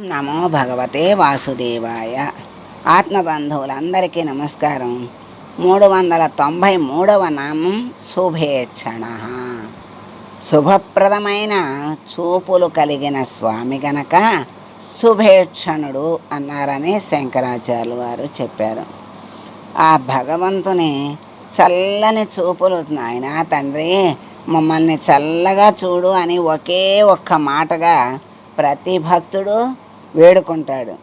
నమో భగవతే వాసుదేవాయ. ఆత్మబంధువులందరికీ నమస్కారం. మూడు వందల తొంభై మూడవ నామం శుభేక్షణ శుభప్రదమైన చూపులు కలిగిన స్వామి గనక శుభేక్షణుడు అన్నారని శంకరాచార్యులు వారు చెప్పారు. ఆ భగవంతుని చల్లని చూపులు నాయన తండ్రి మమ్మల్ని చల్లగా చూడు అని ఒకే ఒక్క మాటగా ప్రతి భక్తుడు వేడుకుంటాడు.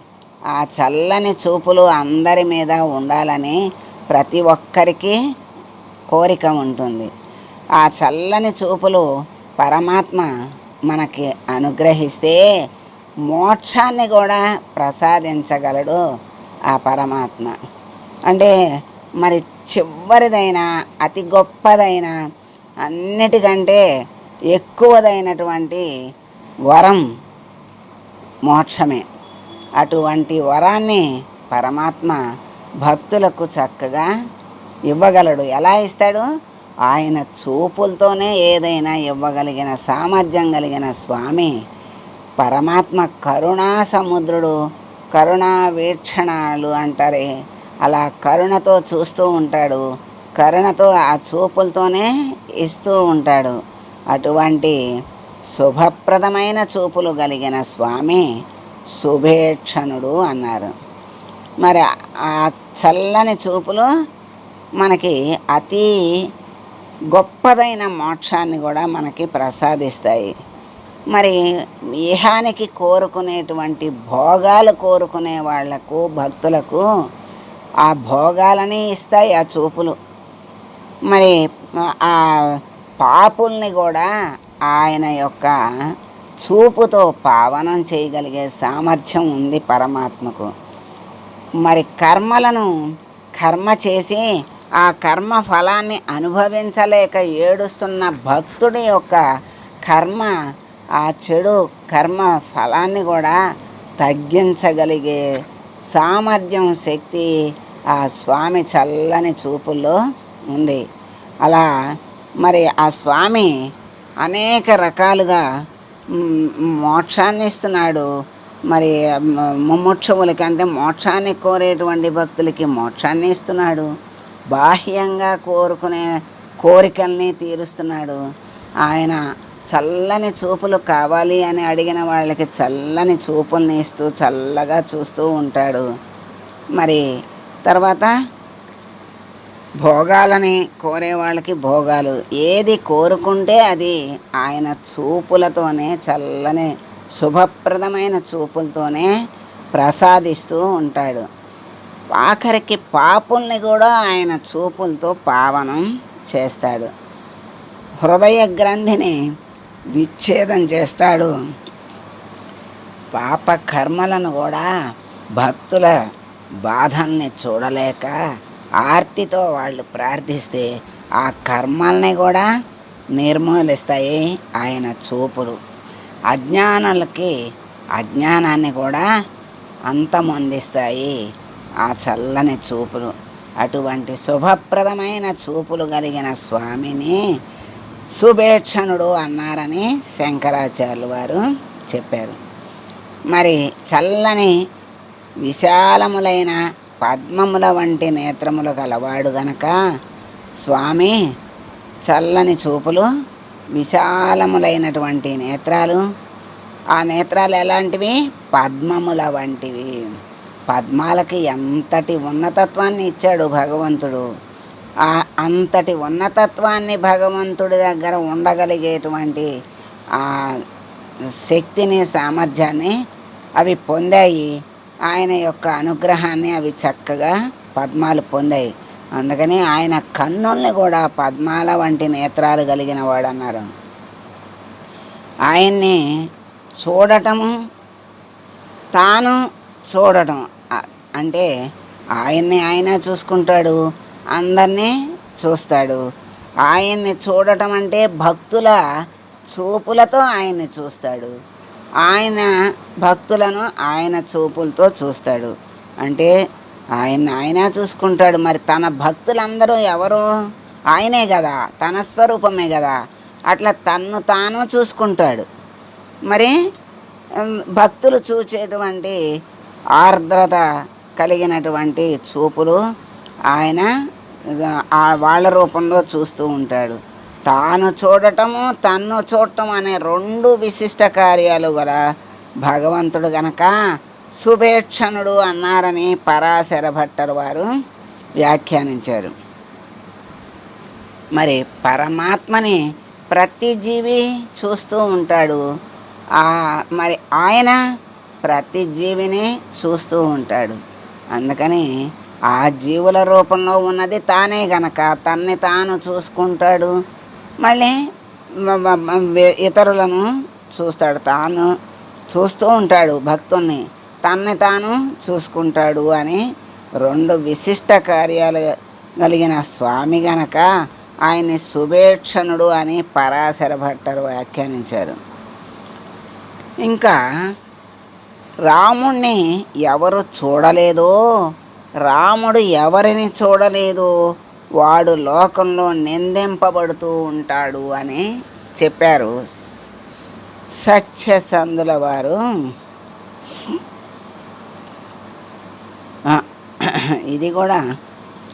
ఆ చల్లని చూపులు అందరి మీద ఉండాలని ప్రతి ఒక్కరికి కోరిక ఉంటుంది. ఆ చల్లని చూపులు పరమాత్మ మనకి అనుగ్రహిస్తే మోక్షాన్ని కూడా ప్రసాదించగలడు ఆ పరమాత్మ. అంటే మరి చివరిదైన అతి గొప్పదైన అన్నిటికంటే ఎక్కువదైనటువంటి వరం మోక్షమే. అటువంటి వరాన్ని పరమాత్మ భక్తులకు చక్కగా ఇవ్వగలడు. ఎలా ఇస్తాడు? ఆయన చూపులతోనే ఏదైనా ఇవ్వగలిగిన సామర్థ్యం కలిగిన స్వామి పరమాత్మ కరుణా సముద్రుడు కరుణా వీక్షణాలు అంటారే. అలా కరుణతో చూస్తూ ఉంటాడు. కరుణతో ఆ చూపులతోనే ఇస్తూ ఉంటాడు. అటువంటి శుభప్రదమైన చూపులు కలిగిన స్వామి శుభేక్షణుడు అన్నారు. మరి ఆ చల్లని చూపులు మనకి అతి గొప్పదైన మోక్షాన్ని కూడా మనకి ప్రసాదిస్తాయి. మరి ఇహానికి కోరుకునేటువంటి భోగాలు కోరుకునే వాళ్ళకు భక్తులకు ఆ భోగాలని ఇస్తాయి ఆ చూపులు. మరి ఆ పాపుల్ని కూడా ఆయన యొక్క చూపుతో పావనం చేయగలిగే సామర్థ్యం ఉంది పరమాత్మకు. మరి కర్మలను కర్మ చేసి ఆ కర్మ ఫలాన్ని అనుభవించలేక ఏడుస్తున్న భక్తుడి యొక్క కర్మ ఆ చెడు కర్మ ఫలాన్ని కూడా తగ్గించగలిగే సామర్థ్యం శక్తి ఆ స్వామి చల్లని చూపుల్లో ఉంది. అలా మరి ఆ స్వామి అనేక రకాలుగా మోక్షాన్ని ఇస్తున్నాడు. మరి మ- అంటే మోక్షాన్ని కోరేటువంటి భక్తులకి మోక్షాన్ని ఇస్తున్నాడు. బాహ్యంగా కోరుకునే కోరికల్ని తీరుస్తున్నాడు. ఆయన చల్లని చూపులు కావాలి అని అడిగిన వాళ్ళకి చల్లని చూపుల్ని ఇస్తూ చల్లగా చూస్తూ ఉంటాడు. మరి తర్వాత భోగాలని కోరే వాళ్ళకి భోగాలు. ఏది కోరుకుంటే అది ఆయన చూపులతోనే చల్లని శుభప్రదమైన చూపులతోనే ప్రసాదిస్తూ ఉంటాడు. ఆఖరికి పాపుల్ని కూడా ఆయన చూపులతో పావనం చేస్తాడు. హృదయ గ్రంథిని విచ్ఛేదం చేస్తాడు. పాప కర్మలను కూడా భక్తుల బాధల్ని చూడలేక ఆర్తితో వాళ్ళు ప్రార్థిస్తే ఆ కర్మల్ని కూడా నిర్మూలిస్తాయి ఆయన చూపులు. అజ్ఞానులకి అజ్ఞానాన్ని కూడా అంతమొందిస్తాయి ఆ చల్లని చూపులు. అటువంటి శుభప్రదమైన చూపులు కలిగిన స్వామిని సుభేక్షణుడు అన్నారని శంకరాచార్యులు వారు చెప్పారు. మరి చల్లని విశాలములైన పద్మముల వంటి నేత్రములు గలవాడు గనక స్వామి చల్లని చూపులు విశాలములైనటువంటి నేత్రాలు. ఆ నేత్రాలు ఎలాంటివి? పద్మముల వంటివి. పద్మాలకి ఎంతటి ఉన్నతత్వాన్ని ఇచ్చాడు భగవంతుడు? ఆ అంతటి ఉన్నతత్వాన్ని భగవంతుడి దగ్గర ఉండగలిగేటువంటి ఆ శక్తిని సామర్థ్యాన్ని అవి పొందాయి. ఆయన యొక్క అనుగ్రహాన్ని అవి చక్కగా పద్మాలు పొందాయి. అందుకని ఆయన కన్నుల్ని కూడా పద్మాల వంటి నేత్రాలు కలిగిన వాడు అన్నారు ఆయన్ని చూడటము తాను చూడటం అంటే ఆయన్ని ఆయన చూసుకుంటాడు అందరినీ చూస్తాడు. ఆయన్ని చూడటం అంటే భక్తుల చూపులతో ఆయన్ని చూస్తాడు. ఆయన భక్తులను ఆయన చూపులతో చూస్తాడు. అంటే ఆయన ఆయన చూసుకుంటాడు. మరి తన భక్తులందరూ ఎవరు? ఆయనే కదా తన స్వరూపమే కదా. అట్లా తన్ను తాను చూసుకుంటాడు. మరి భక్తులు చూచేటువంటి ఆర్ద్రత కలిగినటువంటి చూపులు ఆయన వాళ్ళ రూపంలో చూస్తూ ఉంటాడు. తాను చూడటము తన్ను చూడటం అనే రెండు విశిష్ట కార్యాలు గల భగవంతుడు గనక సుభేక్షణుడు అన్నారని పరాశర భట్టర్ వారు వ్యాఖ్యానించారు. మరి పరమాత్మని ప్రతి జీవి చూస్తూ ఉంటాడు. ఆ మరి ఆయన ప్రతి జీవిని చూస్తూ ఉంటాడు. అందుకని ఆ జీవుల రూపంలో ఉన్నది తానే గనక తన్ని తాను చూసుకుంటాడు. మళ్ళీ ఇతరులను చూస్తాడు. తాను చూస్తూ ఉంటాడు భక్తుల్ని తన్ని తాను చూసుకుంటాడు అని రెండు విశిష్ట కార్యాలు కలిగిన స్వామి గనక ఆయన్ని సుభేక్షణుడు అని పరాశర భట్టరు వ్యాఖ్యానించారు. ఇంకా రాముణ్ణి ఎవరు చూడలేదో రాముడు ఎవరిని చూడలేదో వాడు లోకంలో నిందింపబడుతూ ఉంటాడు అని చెప్పారు. సత్యసంధుల వారు. ఇది కూడా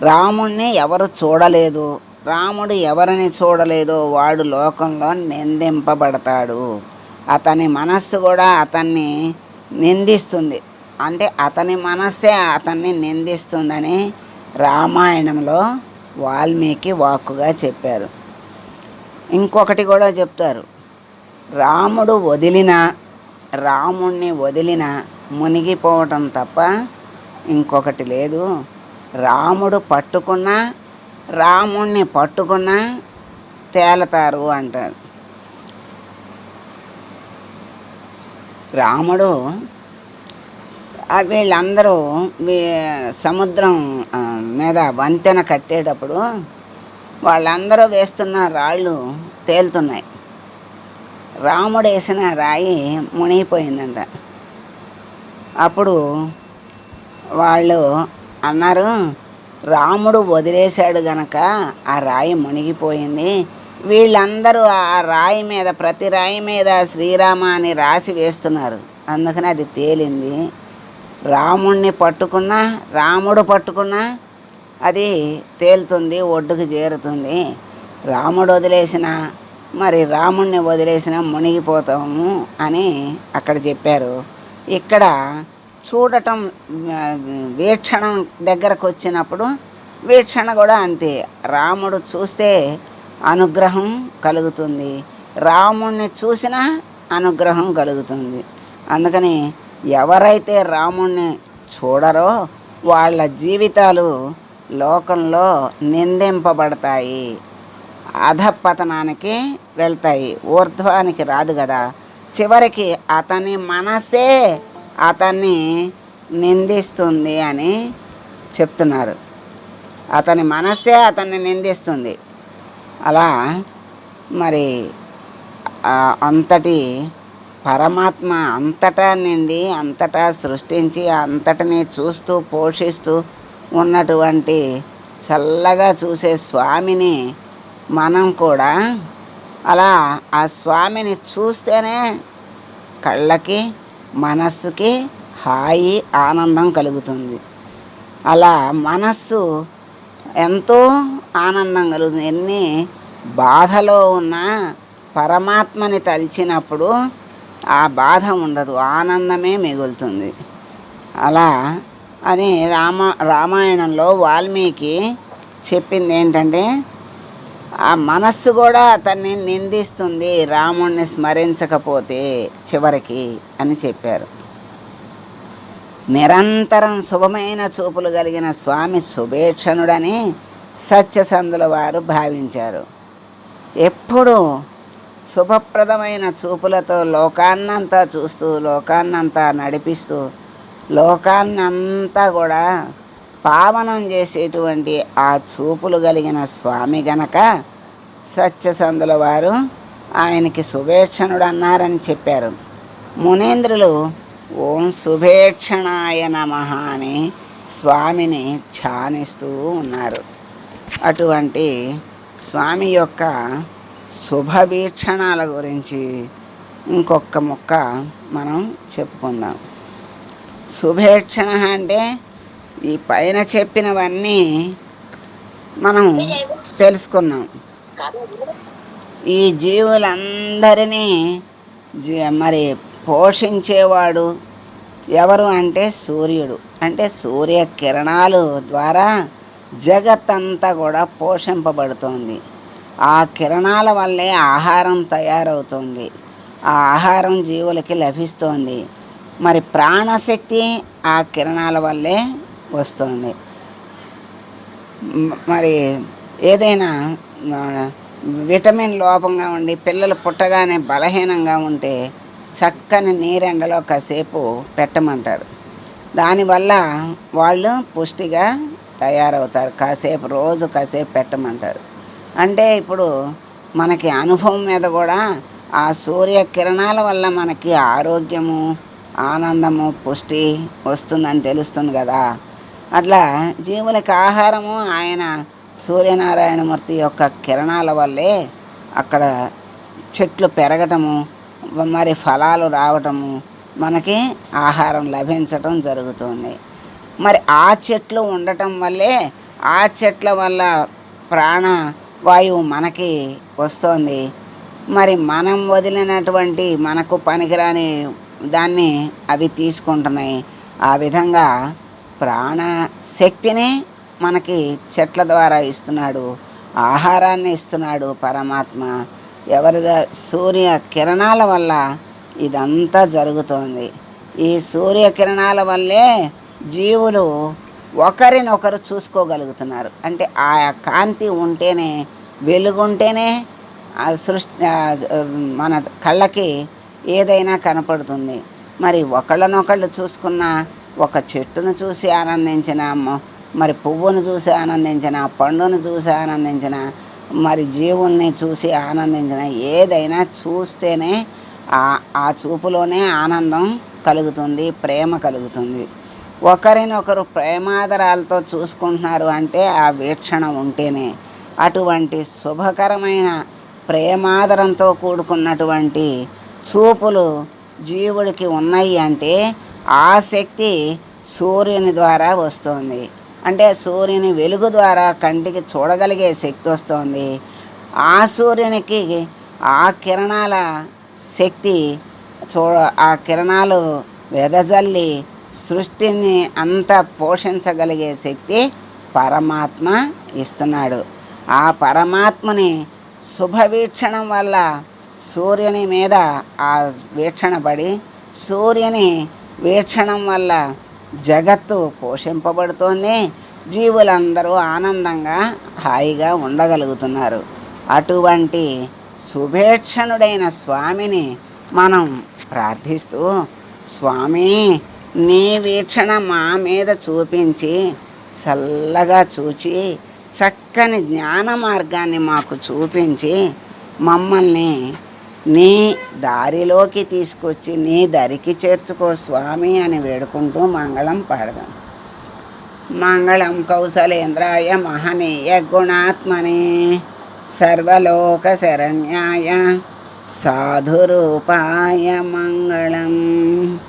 రాముణ్ణి ఎవరు చూడలేదు. రాముడు ఎవరిని చూడలేదో వాడు లోకంలో నిందింపబడతాడు. అతని మనస్సు కూడా అతన్ని నిందిస్తుంది. అంటే అతని మనస్సే అతన్ని నిందిస్తుందని రామాయణంలో వాల్మీకి వాక్కుగా చెప్పారు. ఇంకొకటి కూడా చెప్తారు. రాముడు వదిలిన రాముణ్ణి వదిలిన మునిగిపోవటం తప్ప ఇంకొకటి లేదు. రాముడు పట్టుకున్నా రాముణ్ణి పట్టుకున్నా తేలతారు అంటారు. రాముడు వీళ్ళందరూ సముద్రం మీద వంతెన కట్టేటప్పుడు వాళ్ళందరూ వేస్తున్న రాళ్ళు తేలుతున్నాయి. రాముడు వేసిన రాయి మునిగిపోయిందంట. అప్పుడు వాళ్ళు అన్నారు రాముడు వదిలేశాడు గనక ఆ రాయి మునిగిపోయింది. వీళ్ళందరూ ఆ రాయి మీద ప్రతి రాయి మీద శ్రీరామ అని రాసి వేస్తున్నారు. అందుకని అది తేలింది. రాముణ్ణి పట్టుకున్నా రాముడు పట్టుకున్నా అది తేలుతుంది ఒడ్డుకు చేరుతుంది. రాముడు వదిలేసిన మరి రాముణ్ణి వదిలేసిన మునిగిపోతాము అని అక్కడ చెప్పారు. ఇక్కడ చూడటం వీక్షణం దగ్గరకు వచ్చినప్పుడు వీక్షణ కూడా అంతే. రాముడు చూస్తే అనుగ్రహం కలుగుతుంది. రాముణ్ణి చూసినా అనుగ్రహం కలుగుతుంది. అందుకని ఎవరైతే రాముణ్ణి చూడరో వాళ్ళ జీవితాలు లోకంలో నిందింపబడతాయి. అధపతనానికి వెళ్తాయి. ఊర్ధ్వానికి రాదు కదా చివరికి అతని మనసే అతన్ని నిందిస్తుంది అని చెప్తున్నారు. అతని మనస్సే అతన్ని నిందిస్తుంది. అలా మరి అంతటి పరమాత్మ అంతటా నిండి అంతటా సృష్టించి అంతటిని చూస్తూ పోషిస్తూ ఉన్నటువంటి చల్లగా చూసే స్వామిని మనం కూడా అలా ఆ స్వామిని చూస్తేనే కళ్ళకి మనస్సుకి హాయి ఆనందం కలుగుతుంది. అలా మనస్సు ఎంతో ఆనందం కలుగుతుంది. ఎన్ని బాధలో ఉన్న పరమాత్మని తలిచినప్పుడు ఆ బాధ ఉండదు ఆనందమే మిగులుతుంది. అలా అని రామ రామాయణంలో వాల్మీకి చెప్పింది ఏంటంటే ఆ మనస్సు కూడా అతన్ని నిందిస్తుంది రాముణ్ణి స్మరించకపోతే చివరికి అని చెప్పారు. నిరంతరం శుభమైన చూపులు కలిగిన స్వామి శుభేక్షణుడని సత్యసంధుల వారు భావించారు. ఎప్పుడూ శుభప్రదమైన చూపులతో లోకాన్నంతా చూస్తూ లోకాన్నంతా నడిపిస్తూ లోకాన్నంతా కూడా పావనం చేసేటువంటి ఆ చూపులు కలిగిన స్వామి గనక సత్యసంధుల వారు ఆయనకి శుభేక్షణుడు అన్నారని చెప్పారు. మునేంద్రులు ఓం శుభేక్షణాయ నమ అని స్వామిని ధ్యానిస్తూ ఉన్నారు. అటువంటి స్వామి యొక్క శుభవీక్షణాల గురించి ఇంకొక మొక్క మనం చెప్పుకుందాం. శుభేక్షణ అంటే ఈ పైన చెప్పినవన్నీ మనం తెలుసుకున్నాం. ఈ జీవులందరినీ మరి పోషించేవాడు ఎవరు అంటే సూర్యుడు. అంటే సూర్య కిరణాలు ద్వారా జగత్తంతా కూడా పోషింపబడుతోంది. ఆ కిరణాల వల్లే ఆహారం తయారవుతుంది. ఆ ఆహారం జీవులకి లభిస్తోంది. మరి ప్రాణశక్తి ఆ కిరణాల వల్లే వస్తుంది. మరి ఏదైనా విటమిన్ లోపంగా ఉండి పిల్లలు పుట్టగానే బలహీనంగా ఉంటే చక్కని నీరెండలో కాసేపు పెట్టమంటారు. దానివల్ల వాళ్ళు పుష్టిగా తయారవుతారు. కాసేపు రోజు కాసేపు పెట్టమంటారు. అంటే ఇప్పుడు మనకి అనుభవం మీద కూడా ఆ సూర్య కిరణాల వల్ల మనకి ఆరోగ్యము ఆనందము పుష్టి వస్తుందని తెలుస్తుంది కదా. అట్లా జీవులకి ఆహారము ఆయన సూర్యనారాయణమూర్తి యొక్క కిరణాల వల్లే అక్కడ చెట్లు పెరగటము మరి ఫలాలు రావటము మనకి ఆహారం లభించటం జరుగుతుంది. మరి ఆ చెట్లు ఉండటం వల్లే ఆ చెట్ల వల్ల ప్రాణ వాయువు మనకి వస్తుంది. మరి మనం వదిలినటువంటి మనకు పనికిరాని దాన్ని అవి తీసుకుంటున్నాయి. ఆ విధంగా ప్రాణ శక్తిని మనకి చెట్ల ద్వారా ఇస్తున్నాడు. ఆహారాన్ని ఇస్తున్నాడు పరమాత్మ. ఎవరి సూర్య కిరణాల వల్ల ఇదంతా జరుగుతోంది. ఈ సూర్య కిరణాల వల్లే జీవులు ఒకరినొకరు చూసుకోగలుగుతున్నారు. అంటే ఆ కాంతి ఉంటేనే వెలుగుంటేనే ఆ సృష్టి మన కళ్ళకి ఏదైనా కనపడుతుంది. మరి ఒకళ్ళనొకళ్ళు చూసుకున్న ఒక చెట్టును చూసి ఆనందించిన మరి పువ్వును చూసి ఆనందించిన పండును చూసి ఆనందించిన మరి జీవుల్ని చూసి ఆనందించిన ఏదైనా చూస్తేనే ఆ ఆ చూపులోనే ఆనందం కలుగుతుంది ప్రేమ కలుగుతుంది. ఒకరినొకరు ప్రేమాదరాలతో చూసుకుంటున్నారు అంటే ఆ వీక్షణ ఉంటేనే అటువంటి శుభకరమైన ప్రేమాదరంతో కూడుకున్నటువంటి చూపులు జీవుడికి ఉన్నాయి అంటే ఆ శక్తి సూర్యుని ద్వారా వస్తుంది. అంటే సూర్యుని వెలుగు ద్వారా కంటికి చూడగలిగే శక్తి వస్తుంది. ఆ సూర్యునికి ఆ కిరణాల శక్తి చూ ఆ కిరణాలు వెదజల్లి సృష్టిని అంతా పోషించగలిగే శక్తి పరమాత్మ ఇస్తున్నాడు. ఆ పరమాత్మని శుభవీక్షణం వల్ల సూర్యుని మీద ఆ వీక్షణ పడి సూర్యుని వీక్షణం వల్ల జగత్తు పోషింపబడుతోంది. జీవులందరూ ఆనందంగా హాయిగా ఉండగలుగుతున్నారు. అటువంటి శుభేక్షణుడైన స్వామిని మనం ప్రార్థిస్తూ స్వామి నీ వీక్షణ మా మీద చూపించి చల్లగా చూచి చక్కని జ్ఞాన మార్గాన్ని మాకు చూపించి మమ్మల్ని నీ దారిలోకి తీసుకొచ్చి నీ దరికి చేర్చుకో స్వామి అని వేడుకుంటూ మంగళం పాడదాం. మంగళం కౌశలేంద్రాయ మహనీయ గుణాత్మనే సర్వలోక శరణ్యాయ సాధురూపాయ మంగళం.